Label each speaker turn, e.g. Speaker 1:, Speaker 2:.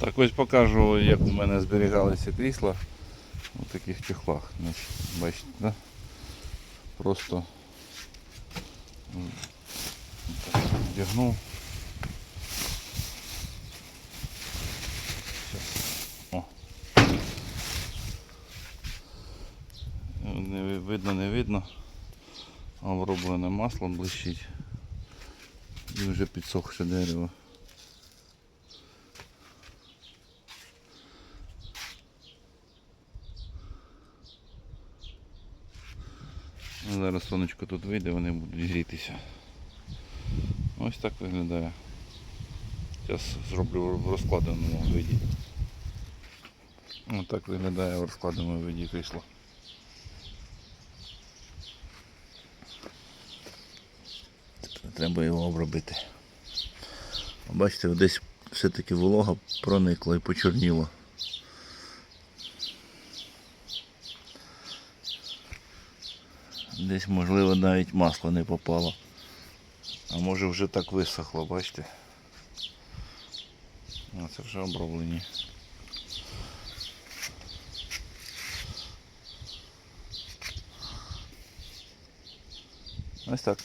Speaker 1: Так ось покажу, як у мене зберігалися крісла у таких чехлах. Бачите, да? Просто вдягнув. Не видно, не видно. Оброблене маслом блищить. І вже підсохше дерево. Зараз сонечко тут вийде, вони будуть грітися. Ось так виглядає. Зараз зроблю в розкладеному виді. Ось так виглядає в розкладеному виді крісло. Треба його обробити. Бачите, десь все-таки волога проникла і почорніла. Десь, можливо, навіть масло не попало. А може вже так висохло, бачите? А це вже оброблені. Ось так.